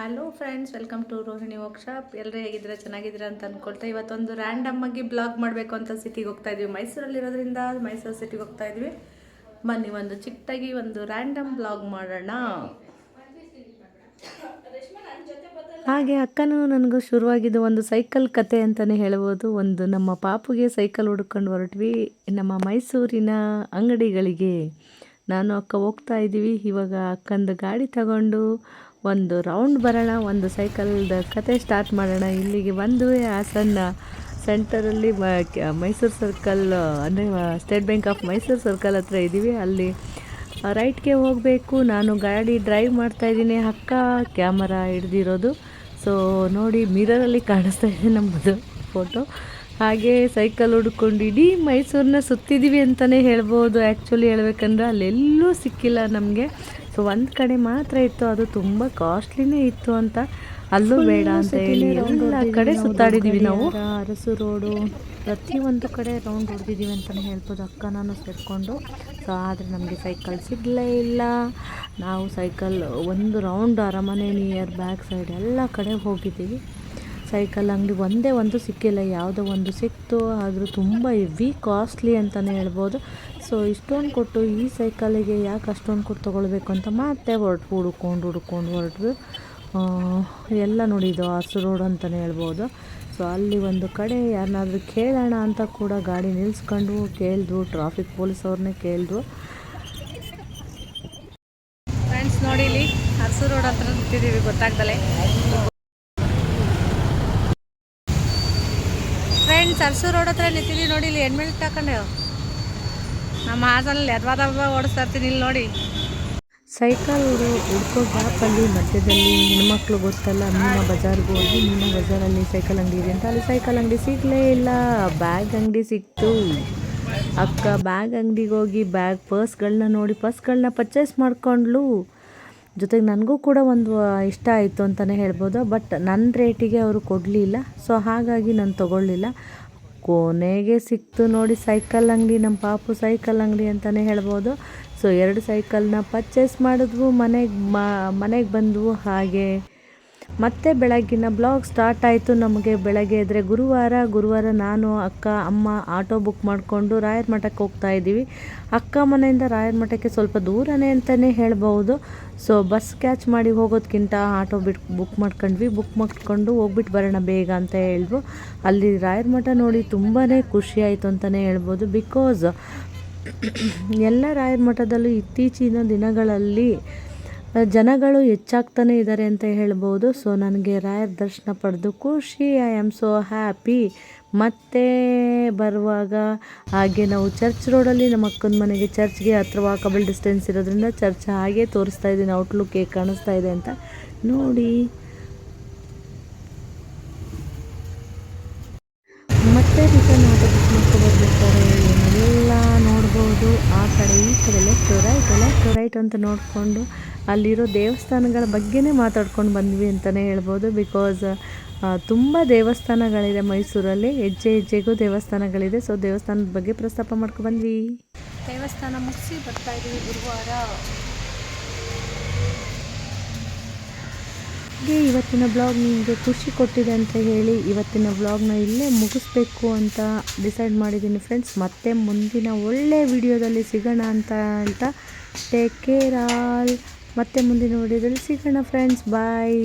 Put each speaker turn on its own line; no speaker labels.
Hello friends welcome to Rohini workshop ಎಲ್ಲರೂ ಹೇಗಿದ್ದೀರಾ? ಚೆನ್ನಾಗಿದ್ದೀರಾ ಅಂತ ಅಂದ್ಕೊಳ್ತಾ ಇವತ್ತೊಂದು ರ್ಯಾಂಡಮ್ ಆಗಿ ಬ್ಲಾಗ್ ಮಾಡಬೇಕು ಅಂತ ಸಿಟಿಗೆ ಹೋಗ್ತಾ ಇದ್ವಿ. ಮೈಸೂರಲ್ಲಿರೋದ್ರಿಂದ ಮೈಸೂರು ಸಿಟಿಗೆ ಹೋಗ್ತಾ ಇದ್ವಿ. ಬನ್ನಿ, ಒಂದು ಚಿಕ್ಕದಾಗಿ ಒಂದು ರ್ಯಾಂಡಮ್ ಬ್ಲಾಗ್ ಮಾಡೋಣ. ಹಾಗೆ ಅಕ್ಕನೂ ನನಗೂ ಶುರುವಾಗಿದ್ದು ಒಂದು ಸೈಕಲ್ ಕತೆ ಅಂತಲೇ ಹೇಳ್ಬೋದು. ಒಂದು ನಮ್ಮ ಪಾಪುಗೆ ಸೈಕಲ್ ಹುಡ್ಕೊಂಡು ಹೊರಟ್ವಿ. ನಮ್ಮ ಮೈಸೂರಿನ ಅಂಗಡಿಗಳಿಗೆ. ನಾನು ಅಕ್ಕ ಹೋಗ್ತಾ ಇದ್ದೀವಿ ಇವಾಗ ಅಕ್ಕಂದು ಗಾಡಿ ತಗೊಂಡು ಒಂದು ರೌಂಡ್ ಬರೋಣ, ಒಂದು ಸೈಕಲ್ದ ಕತೆ ಸ್ಟಾರ್ಟ್ ಮಾಡೋಣ. ಇಲ್ಲಿಗೆ ಬಂದು ಹಾಸನ್ನ ಸೆಂಟರಲ್ಲಿ ಮೈಸೂರು ಸರ್ಕಲ್ ಅಂದರೆ State Bank of Mysuru circle ಹತ್ರ ಇದ್ದೀವಿ ಅಲ್ಲಿ ರೈಟ್ಗೆ ಹೋಗಬೇಕು. ನಾನು ಗಾಡಿ ಡ್ರೈವ್ ಮಾಡ್ತಾ ಇದ್ದೀನಿ. ಅಕ್ಕ ಕ್ಯಾಮರಾ ಹಿಡ್ದಿರೋದು. ಸೊ ನೋಡಿ ಮಿರರಲ್ಲಿ ಕಾಣಿಸ್ತಾ ಇದೆ ನಮ್ಮದು ಫೋಟೋ ಹಾಗೆ ಸೈಕಲ್ ಹುಡ್ಕೊಂಡು ಇಡೀ ಮೈಸೂರನ್ನ ಸುತ್ತಿದ್ದೀವಿ ಅಂತಲೇ ಹೇಳ್ಬೋದು. ಆ್ಯಕ್ಚುಲಿ ಹೇಳ್ಬೇಕಂದ್ರೆ, ಅಲ್ಲೆಲ್ಲೂ ಸಿಕ್ಕಿಲ್ಲ ನಮಗೆ. ಸೊ ಒಂದು ಕಡೆ ಮಾತ್ರ ಇತ್ತು ಅದು ತುಂಬ ಕಾಸ್ಟ್ಲಿನೇ ಇತ್ತು ಅಂತ. ಅಲ್ಲೂ ಬೇಡ ಅಂತ ಹೇಳಿ ಎಲ್ಲ ಕಡೆ ಸುತ್ತಾಡಿದ್ದೀವಿ ನಾವು. ಅರಸು ರೋಡು ಪ್ರತಿಯೊಂದು ಕಡೆ ರೌಂಡ್ ಹೊಡೆದಿದ್ದೀವಿ ಅಂತಲೇ ಹೇಳ್ಬೋದು ಅಕ್ಕ ನಾನು ಸೇರಿಕೊಂಡು. ಸೊ ಆದರೆ ನಮಗೆ ಸೈಕಲ್ ಸಿಗಲೇ ಇಲ್ಲ. ನಾವು ಸೈಕಲ್ ಒಂದು ರೌಂಡ್ ಅರಮನೆ ನಿಯರ್ ಬ್ಯಾಕ್ ಸೈಡ್ ಎಲ್ಲ ಕಡೆ ಹೋಗಿದ್ದೀವಿ. ಸೈಕಲ್ ಅಂಗಡಿ ಒಂದೇ ಒಂದು ಸಿಕ್ಕಿಲ್ಲ, ಯಾವುದೋ ಒಂದು ಸಿಕ್ತು, ಆದರೂ ತುಂಬ ಹೆವಿ ಕಾಸ್ಟ್ಲಿ ಅಂತಲೇ ಹೇಳ್ಬೋದು. ಸೊ ಇಷ್ಟೊಂದು ಕೊಟ್ಟು ಈ ಸೈಕಲಿಗೆ ಯಾಕೆ ಅಷ್ಟೊಂದು ಕೊಟ್ಟು ತೊಗೊಳ್ಬೇಕು ಅಂತ ಮತ್ತೆ ಹೊರಟು ಹುಡ್ಕೊಂಡು ಹುಡ್ಕೊಂಡು ಹೊರಟು ಎಲ್ಲ ನೋಡಿದ್ದು ಹಸು ರೋಡ್ ಅಂತಲೇ ಹೇಳ್ಬೋದು. ಸೊ ಅಲ್ಲಿ ಒಂದು ಕಡೆ ಯಾರನ್ನಾದ್ರೂ ಕೇಳೋಣ ಅಂತ ಕೂಡ ಗಾಡಿ ನಿಲ್ಲಿಸ್ಕೊಂಡು ಕೇಳಿದ್ರು ಟ್ರಾಫಿಕ್ ಪೊಲೀಸ್ ಅವ್ರನ್ನೇ ಕೇಳಿದ್ವು ಫ್ರೆಂಡ್ಸ್ ನೋಡಿ ಇಲ್ಲಿ ಹಸು ರೋಡ್ ಹತ್ರ ನಿಂತಿದ್ದೀವಿ, ಗೊತ್ತಾಗ್ದಲೆ? ಅರಸು ರೋಡ್ ಹತ್ರ ನಿಂತಿದ್ದೀವಿ ನೋಡಿ, ಇಲ್ಲಿ ಹೆಣ್ಮೆ ತಕೊಂಡೆ ನಮ್ಮ ಹಾಸನಲ್ಲಿ ಯದ್ವಾದ ಓಡಿಸ್ತಾ ಇರ್ತೀನಿ ಇಲ್ಲಿ ನೋಡಿ. ಸೈಕಲ್ ಹುಡ್ಕೋ ಗ್ಯಾಪಲ್ಲಿ ಮಧ್ಯದಲ್ಲಿ ಹೆಣ್ಮಕ್ಳು ಗೊತ್ತಲ್ಲ ಮೀನಾ ಬಜಾರ್ಗೆ ಹೋಗಿ ಮೀನಾ ಬಜಾರಲ್ಲಿ ಸೈಕಲ್ ಅಂಗಡಿ ಇದೆ ಅಂತ. ಅಲ್ಲಿ ಸೈಕಲ್ ಅಂಗಡಿ ಸಿಗಲೇ ಇಲ್ಲ. ಬ್ಯಾಗ್ ಅಂಗಡಿ ಸಿಕ್ತು. ಅಕ್ಕ ಬ್ಯಾಗ್ ಅಂಗಡಿಗೆ ಹೋಗಿ ಬ್ಯಾಗ್, ಪರ್ಸ್ಗಳನ್ನ ನೋಡಿ, ಪರ್ಸ್ಗಳನ್ನ ಪರ್ಚೇಸ್ ಮಾಡ್ಕೊಂಡ್ಲು ಜೊತೆಗೆ ನನಗೂ ಕೂಡ ಒಂದು ಇಷ್ಟ ಆಯಿತು ಅಂತಲೇ ಹೇಳ್ಬೋದು. ಬಟ್ ನನ್ನ ರೇಟಿಗೆ ಅವರು ಕೊಡಲಿಲ್ಲ. ಸೊ ಹಾಗಾಗಿ ನಾನು ತೊಗೊಳ್ಳಿಲ್ಲ. ಕೊನೆಗೆ ಸಿಕ್ತು ನೋಡಿ ಸೈಕಲ್ ಅಂಗಡಿ ನಮ್ಮ ಪಾಪು ಸೈಕಲ್ ಅಂಗಡಿ ಅಂತಲೇ ಹೇಳ್ಬೋದು. ಸೊ ಎರಡು ಸೈಕಲ್ನ ಪರ್ಚೇಸ್ ಮಾಡಿದ್ವು, ಮನೆಗೆ ಮನೆಗೆ ಬಂದವು ಹಾಗೆ. ಮತ್ತೆ ಬೆಳಗ್ಗಿನ ಬ್ಲಾಗ್ ಸ್ಟಾರ್ಟ್ ಆಯಿತು. ನಮಗೆ ಬೆಳಗ್ಗೆ ಇದ್ದರೆ ಗುರುವಾರ ಗುರುವಾರ ನಾನು, ಅಕ್ಕ, ಅಮ್ಮ ಆಟೋ ಬುಕ್ ಮಾಡಿಕೊಂಡು ರಾಯರ ಮಠಕ್ಕೆ ಹೋಗ್ತಾ ಇದ್ದೀವಿ. ಅಕ್ಕ ಮನೆಯಿಂದ ರಾಯರ ಮಠಕ್ಕೆ ಸ್ವಲ್ಪ ದೂರನೇ ಅಂತಲೇ ಹೇಳ್ಬೋದು ಸೊ ಬಸ್ ಕ್ಯಾಚ್ ಮಾಡಿ ಹೋಗೋದಕ್ಕಿಂತ ಆಟೋ ಬಿಟ್, ಬುಕ್ ಮಾಡ್ಕೊಂಡ್ವಿ. ಬುಕ್ ಮಾಡ್ಕೊಂಡು ಹೋಗ್ಬಿಟ್ಟು ಬರೋಣ ಬೇಗ ಅಂತ ಹೇಳಿದ್ವು ಅಲ್ಲಿ ರಾಯರ ಮಠ ನೋಡಿ ತುಂಬಾ ಖುಷಿ ಆಯಿತು ಅಂತಲೇ ಹೇಳ್ಬೋದು. ಬಿಕಾಸ್ ಎಲ್ಲ ರಾಯರ ಮಠದಲ್ಲೂ ಇತ್ತೀಚಿನ ದಿನಗಳಲ್ಲಿ ಜನಗಳು ಹೆಚ್ಚಾಗ್ತಾನೆ ಇದ್ದಾರೆ ಅಂತ ಹೇಳ್ಬೋದು. ಸೊ ನನಗೆ ರಾಯರ ದರ್ಶನ ಪಡೆದು ಖುಷಿ. ಐ ಆಮ್ ಸೋ ಹ್ಯಾಪಿ ಮತ್ತೆ ಬರುವಾಗ ಹಾಗೆ ನಾವು ಚರ್ಚ್ ರೋಡಲ್ಲಿ ನಮ್ಮ ಅಕ್ಕನ ಮನೆಗೆ ಚರ್ಚ್ಗೆ ಹತ್ರ ವಾಕಬಲ್ ಡಿಸ್ಟೆನ್ಸ್ ಇರೋದ್ರಿಂದ ಚರ್ಚ್ ಹಾಗೆ ತೋರಿಸ್ತಾ ಇದ್ದೀನಿ. ಔಟ್ಲುಕ್ ಹೇಗೆ ಕಾಣಿಸ್ತಾ ಇದೆ ಅಂತ. ನೋಡಿ. ಮತ್ತೆ ರಿಟರ್ನ್ ಆಟೋ ಬುಕ್ ಏನೆಲ್ಲ ನೋಡ್ಬೋದು ಆ ಕಡೆ, ಈ ಕಡೆ ಲೆಫ್ಟ್ ರೈಟ್ ಲೆಫ್ಟ್ ರೈಟ್ ಅಂತ ನೋಡಿಕೊಂಡು ಅಲ್ಲಿರೋ ದೇವಸ್ಥಾನಗಳ ಬಗ್ಗೆನೇ ಮಾತಾಡ್ಕೊಂಡು ಬಂದ್ವಿ ಅಂತಲೇ ಹೇಳ್ಬೋದು. ಬಿಕಾಸ್ ತುಂಬ ದೇವಸ್ಥಾನಗಳಿದೆ ಮೈಸೂರಲ್ಲಿ. ಹೆಜ್ಜೆ ಹೆಜ್ಜೆಗೂ ದೇವಸ್ಥಾನಗಳಿದೆ. ಸೊ ದೇವಸ್ಥಾನದ ಬಗ್ಗೆ ಪ್ರಸ್ತಾಪ ಮಾಡ್ಕೊಂಡು ಬಂದ್ವಿ. ದೇವಸ್ಥಾನ ಮುಗಿಸಿ ಬರ್ತಾ ಇದ್ದೀವಿ ಗುರುವಾರ. ಹಾಗೆ ಇವತ್ತಿನ ಬ್ಲಾಗ್ ನಿಮಗೆ ಖುಷಿ ಕೊಟ್ಟಿದೆ ಅಂತ ಹೇಳಿ ಇವತ್ತಿನ ಬ್ಲಾಗ್ನ ಇಲ್ಲೇ ಮುಗಿಸ್ಬೇಕು ಅಂತ ಡಿಸೈಡ್ ಮಾಡಿದ್ದೀನಿ ಫ್ರೆಂಡ್ಸ್ ಮತ್ತೆ ಮುಂದಿನ ಒಳ್ಳೆ ವಿಡಿಯೋದಲ್ಲಿ ಸಿಗೋಣ ಅಂತ ಅಂತ ಟೇಕ್ ಕೇರ್ ಆಲ್ ಮತ್ತೆ ಮುಂದಿನ ವಿಡಿಯೋದಲ್ಲಿ ಸಿಗೋಣ ಫ್ರೆಂಡ್ಸ್ ಬಾಯ್